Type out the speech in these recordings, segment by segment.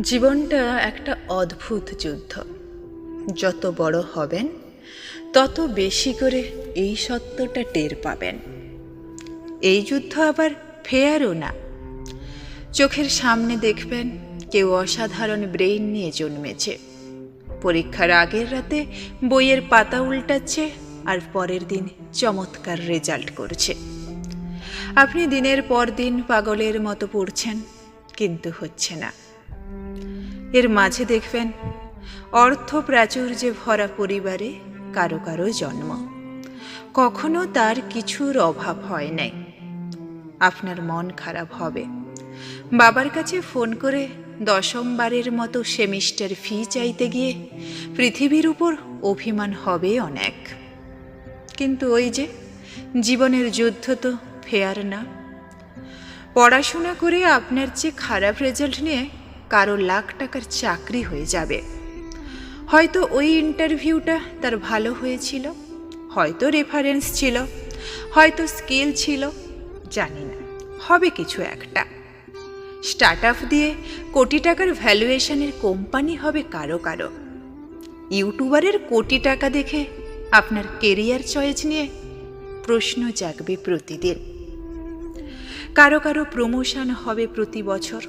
জীবনটা একটা অদ্ভুত যুদ্ধ। যত বড় হবেন, তত বেশি করে এই সত্যটা টের পাবেন। এই যুদ্ধ আবার ফেয়ারও না। চোখের সামনে দেখবেন, কেউ অসাধারণ ব্রেইন নিয়ে জন্মেছে। পরীক্ষার আগের রাতে বইয়ের পাতা উল্টাচ্ছে আর পরের দিন চমৎকার রেজাল্ট করছে। আপনি দিনের পর দিন পাগলের মতো পড়ছেন, কিন্তু হচ্ছে না। এর মাঝে দেখবেন অর্থ প্রাচুর্যে ভরা পরিবারে কারও কারও জন্ম। কখনো তার কিছুর অভাব হয় নাই। আপনার মন খারাপ হবে। বাবার কাছে ফোন করে দশমবারের মতো সেমিস্টার ফি চাইতে গিয়ে পৃথিবীর উপর অভিমান হবে অনেক। কিন্তু ওই যে জীবনের যুদ্ধ তো ফেয়ার না। পড়াশোনা করে আপনার চেয়ে খারাপ রেজাল্ট নিয়ে কারও লাখ টাকার চাকরি হয়ে যাবে। হয়তো ওই ইন্টারভিউটা তার ভালো হয়েছিল, হয়তো রেফারেন্স ছিল, হয়তো স্কিল ছিল, জানি না। হবে কিছু একটা। স্টার্ট আপ দিয়ে কোটি টাকার ভ্যালুয়েশনের কোম্পানি হবে কারও কারও। ইউটিউবারের কোটি টাকা দেখে আপনার কেরিয়ার চয়েস নিয়ে প্রশ্ন জাগবে প্রতিদিন। কারও কারও প্রমোশন হবে প্রতি বছর।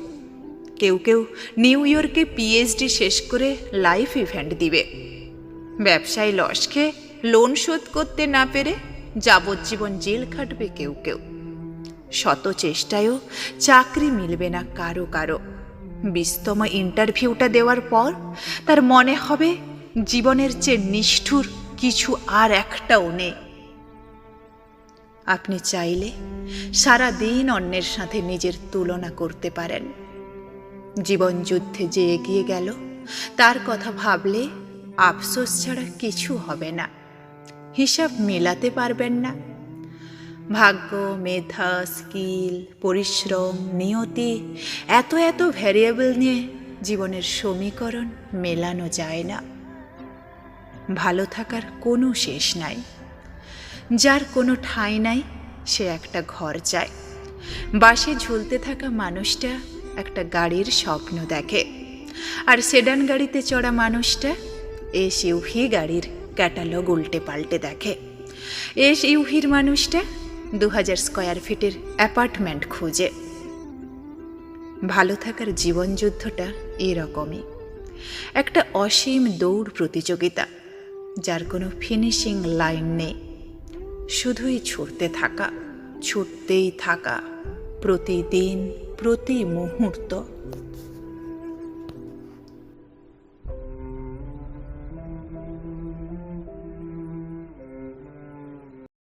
কেউ কেউ নিউ ইয়র্কে পিএইচডি শেষ করে লাইফ ইভেন্ট দিবে। ব্যবসায় লস খেয়ে লোন শোধ করতে না পেরে যাবজ্জীবন জেল খাটবে কেউ কেউ। শত চেষ্টায়ও চাকরি মিলবে না কারও কারও। বিস্তম ইন্টারভিউটা দেওয়ার পর তার মনে হবে জীবনের চেয়ে নিষ্ঠুর কিছু আর একটাও নেই। আপনি চাইলে সারা দিন অন্যের সাথে নিজের তুলনা করতে পারেন। জীবন যুদ্ধে যে এগিয়ে গেল, তার কথা ভাবলে আফসোস ছাড়া কিছু হবে না। হিসাব মেলাতে পারবেন না। ভাগ্য, মেধা, স্কিল, পরিশ্রম, নিয়তি, এত এত ভ্যারিয়েবল নিয়ে জীবনের সমীকরণ মেলানো যায় না। ভালো থাকার কোনো শেষ নাই। যার কোনো ঠাঁই নাই, সে একটা ঘর চায়। বাসে ঝুলতে থাকা মানুষটা একটা গাড়ির স্বপ্ন দেখে। আর সেডান গাড়িতে চড়া মানুষটা এস ইউভি গাড়ির ক্যাটালগ উল্টে পাল্টে দেখে। এস ইউভির মানুষটা দু হাজার স্কোয়ার ফিটের অ্যাপার্টমেন্ট খুঁজে। ভালো থাকার জীবনযুদ্ধটা এরকমই। একটা অসীম দৌড় প্রতিযোগিতা, যার কোনো ফিনিশিং লাইন নেই। শুধুই ছুটতে থাকা, ছুটতেই থাকা, প্রতিদিন প্রতি মুহূর্ত।